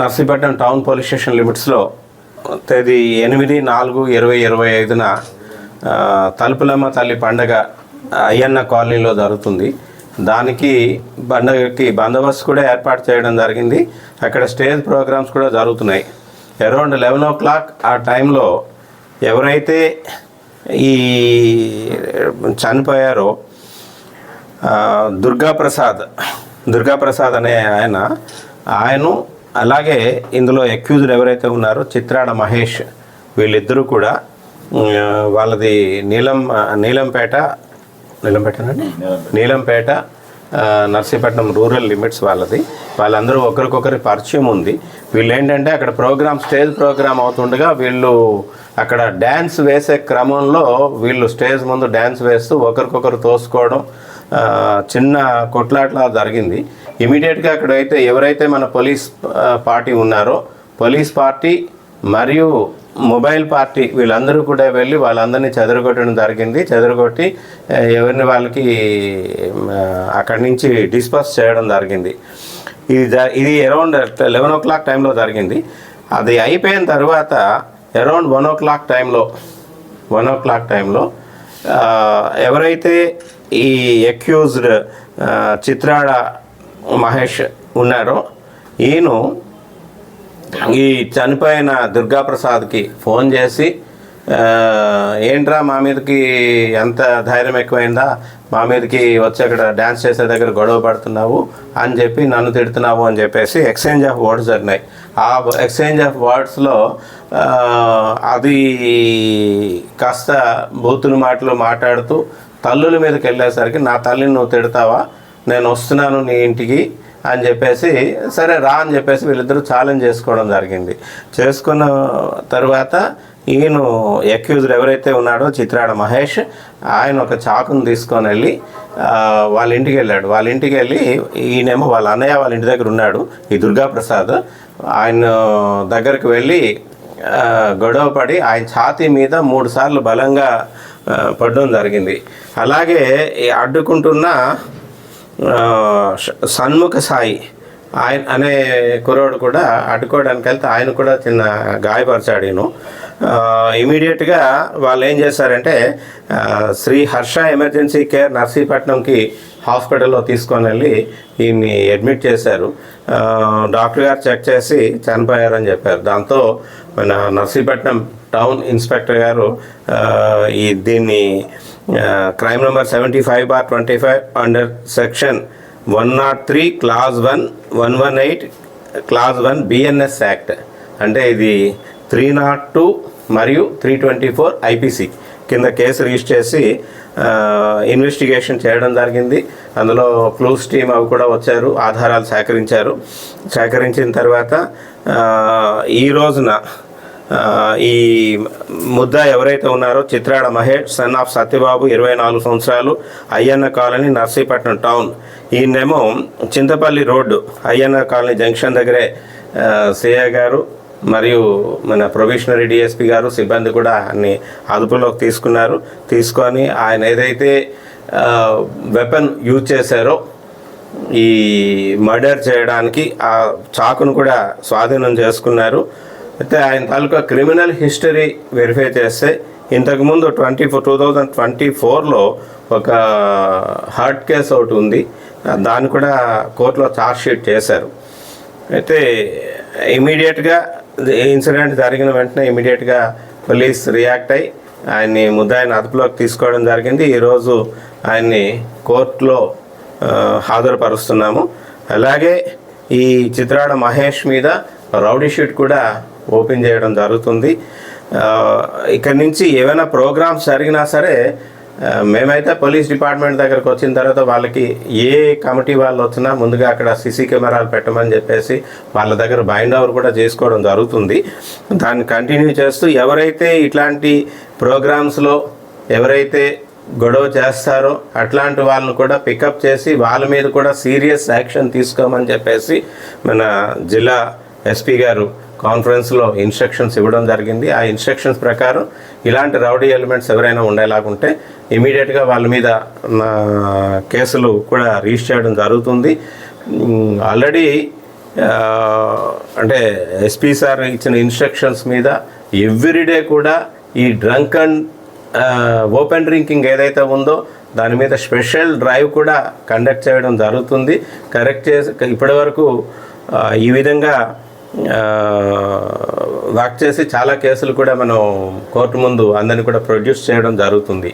Narsipatnam town police station లిమిట్స్లో తేదీ ఎనిమిది నాలుగు ఇరవై ఇరవై ఐదున తలుపులమ్మ తల్లి పండగ అయ్యన్న కాలనీలో జరుగుతుంది. దానికి పండగకి బందోబస్తు కూడా ఏర్పాటు చేయడం జరిగింది. అక్కడ స్టేజ్ ప్రోగ్రామ్స్ కూడా జరుగుతున్నాయి. అరౌండ్ లెవెన్ ఓ క్లాక్ ఆ టైంలో ఎవరైతే ఈ చనిపోయారో దుర్గాప్రసాద్ దుర్గా ప్రసాద్ దుర్గా ప్రసాద్ అనే ఆయన ఆయన అలాగే ఇందులో అక్యూజ్డ్ ఎవరైతే ఉన్నారో చిత్రాడ మహేష్ వీళ్ళిద్దరూ కూడా వాళ్ళది నీలం నీలంపేట నీలంపేటనండి? నీలంపేట నర్సీపట్నం రూరల్ లిమిట్స్ వాళ్ళది. వాళ్ళందరూ ఒకరికొకరి పరిచయం ఉంది. వీళ్ళు ఏంటంటే అక్కడ ప్రోగ్రామ్ స్టేజ్ ప్రోగ్రామ్ అవుతుండగా వీళ్ళు అక్కడ డ్యాన్స్ వేసే క్రమంలో వీళ్ళు స్టేజ్ ముందు డ్యాన్స్ వేస్తూ ఒకరికొకరు తోసుకోవడం చిన్న కొట్లాట్లా జరిగింది. ఇమీడియట్గా అక్కడైతే ఎవరైతే మన పోలీస్ పార్టీ ఉన్నారో పోలీస్ పార్టీ మరియు మొబైల్ పార్టీ వీళ్ళందరూ కూడా వెళ్ళి వాళ్ళందరినీ చెదరగొట్టడం జరిగింది. చెదరగొట్టి ఎవరిని వాళ్ళకి అక్కడి నుంచి డిస్పర్స్ చేయడం జరిగింది. ఇది ఇది అరౌండ్ లెవెన్ ఓ క్లాక్ టైంలో జరిగింది. అది అయిపోయిన తర్వాత అరౌండ్ వన్ ఓ క్లాక్ టైంలో వన్ ఓ క్లాక్ టైంలో ఎవరైతే ఈ ఎక్యూజ్డ్ చిత్రాడ మహేష్ ఉన్నారో ఈయన ఈ చనిపోయిన దుర్గాప్రసాద్కి ఫోన్ చేసి ఏంట్రా మా మీదకి ఎంత ధైర్యం ఎక్కువైందా? మా మీదకి వచ్చి అక్కడ డ్యాన్స్ చేసే దగ్గర గొడవ పడుతున్నావు అని చెప్పి నన్ను తిడుతున్నావు అని చెప్పేసి ఎక్స్చేంజ్ ఆఫ్ వర్డ్స్ జరిగినాయి. ఆ ఎక్స్చేంజ్ ఆఫ్ వర్డ్స్లో అది కాస్త బూతులు మాటలు మాట్లాడుతూ తల్లుల మీదకి వెళ్ళేసరికి నా తల్లిని నువ్వు తిడతావా? నేను వస్తున్నాను నీ ఇంటికి. అని చెప్పేసి సరే రా అని చెప్పేసి వీళ్ళిద్దరూ ఛాలెంజ్ చేసుకోవడం జరిగింది. చేసుకున్న తర్వాత ఈయన అక్యూజ్డ్ ఎవరైతే ఉన్నాడో చిత్రాడ మహేష్ ఆయన ఒక చాకును తీసుకొని వెళ్ళి వాళ్ళ ఇంటికి వెళ్ళాడు. వాళ్ళ ఇంటికి వెళ్ళి ఈయనేమో వాళ్ళ అన్నయ్య వాళ్ళ ఇంటి దగ్గర ఉన్నాడు ఈ దుర్గాప్రసాద్. ఆయన దగ్గరికి వెళ్ళి గొడవ పడి ఆయన ఛాతీ మీద మూడు సార్లు బలంగా పడడం జరిగింది. అలాగే ఈ అడ్డుకుంటున్న సన్ముఖ సాయి. ఆయన అనే కుర్రోడు కూడా అడ్డుకోవడానికి వెళ్తే ఆయన కూడా చిన్న గాయపరిచాడు నేను ఇమీడియట్గా వాళ్ళు ఏం చేశారంటే శ్రీ హర్ష ఎమర్జెన్సీ కేర్ నర్సీపట్నంకి హాస్పిటల్లో తీసుకొని వెళ్ళి ఈయన్ని అడ్మిట్ చేశారు. డాక్టర్ గారు చెక్ చేసి చనిపోయారని చెప్పారు. దాంతో మన నర్సీపట్నం టౌన్ ఇన్స్పెక్టర్ గారు ఈ దీన్ని crime number seventy five bar twenty five under section one not three clause one one one eight clause one BNS act అంటే ఇది త్రీ నాట్ టూ మరియు త్రీ ట్వంటీ ఫోర్ ఐపీసీ కింద కేసు రిజిస్టర్ చేసి investigation చేయడం జరిగింది. అందులో clues team అవి కూడా వచ్చారు ఆధారాలు సేకరించారు. సేకరించిన తర్వాత ఈ రోజున ఈ ముద్ద ఎవరైతే ఉన్నారో చిత్రాడ మహేష్ సన్ ఆఫ్ సత్యబాబు ఇరవై నాలుగు సంవత్సరాలు అయ్యన్న కాలనీ నర్సీపట్నం టౌన్. ఈయనేమో Chintapalli road Ayyanna colony junction దగ్గరే ఆ, సిఐ గారు మరియు మన ప్రొబిషనరీ డిఎస్పి గారు సిబ్బంది కూడా అన్ని అదుపులోకి తీసుకున్నారు. తీసుకొని ఆయన ఏదైతే వెపన్ యూజ్ చేశారో ఈ మర్డర్ చేయడానికి ఆ చాకును కూడా స్వాధీనం చేసుకున్నారు. అయితే ఆయన తాలూకా క్రిమినల్ హిస్టరీ వెరిఫై చేస్తే ఇంతకుముందు twenty four two thousand twenty ఫోర్లో ఒక హార్ట్ కేసు ఒకటి ఉంది. దాన్ని కూడా కోర్టులో షీట్ చేశారు. అయితే ఇమీడియట్గా ఇన్సిడెంట్ జరిగిన వెంటనే ఇమీడియట్గా పోలీస్ రియాక్ట్ అయ్యి ఆయన్ని ముద్దాయిని అదుపులోకి తీసుకోవడం జరిగింది. ఈరోజు ఆయన్ని కోర్టులో హాజరుపరుస్తున్నాము. అలాగే ఈ చిత్రాడ మహేష్ మీద రౌడీ షీట్ కూడా ఓపెన్ చేయడం జరుగుతుంది. ఇక్కడ ఇక్కడి నుంచి ఏమైనా ప్రోగ్రామ్స్ జరిగినా సరే మేమైతే పోలీస్ డిపార్ట్మెంట్ దగ్గరకు వచ్చిన తర్వాత వాళ్ళకి ఏ కమిటీ వాళ్ళు వచ్చినా ముందుగా అక్కడ సీసీ కెమెరాలు పెట్టమని చెప్పేసి వాళ్ళ దగ్గర బైండ్ ఓవర్ కూడా చేసుకోవడం జరుగుతుంది. దాన్ని కంటిన్యూ చేస్తూ ఎవరైతే ఇట్లాంటి ప్రోగ్రామ్స్లో ఎవరైతే గొడవ చేస్తారో అట్లాంటి వాళ్ళని కూడా పికప్ చేసి వాళ్ళ మీద కూడా సీరియస్ యాక్షన్ తీసుకోమని చెప్పేసి మన జిల్లా ఎస్పీ గారు కాన్ఫరెన్స్లో ఇన్స్ట్రక్షన్స్ ఇవ్వడం జరిగింది. ఆ ఇన్స్ట్రక్షన్స్ ప్రకారం ఇలాంటి రౌడీ ఎలిమెంట్స్ ఎవరైనా ఉండేలాగుంటే ఇమీడియట్గా వాళ్ళ మీద నా కేసులు కూడా రిజిస్టర్ చేయడం జరుగుతుంది. ఆల్రెడీ అంటే ఎస్పీ సార్ ఇచ్చిన ఇన్స్ట్రక్షన్స్ మీద ఎవ్రీడే కూడా ఈ డ్రంక్ అండ్ ఓపెన్ డ్రింకింగ్ ఏదైతే ఉందో దాని మీద స్పెషల్ డ్రైవ్ కూడా కండక్ట్ చేయడం జరుగుతుంది. కరెక్ట్ చేసి ఇప్పటి వరకు ఈ విధంగా వాక్ చేసి చాలా కేసులు కూడా మనం కోర్టు ముందు అందరిని కూడా ప్రొడ్యూస్ చేయడం జరుగుతుంది.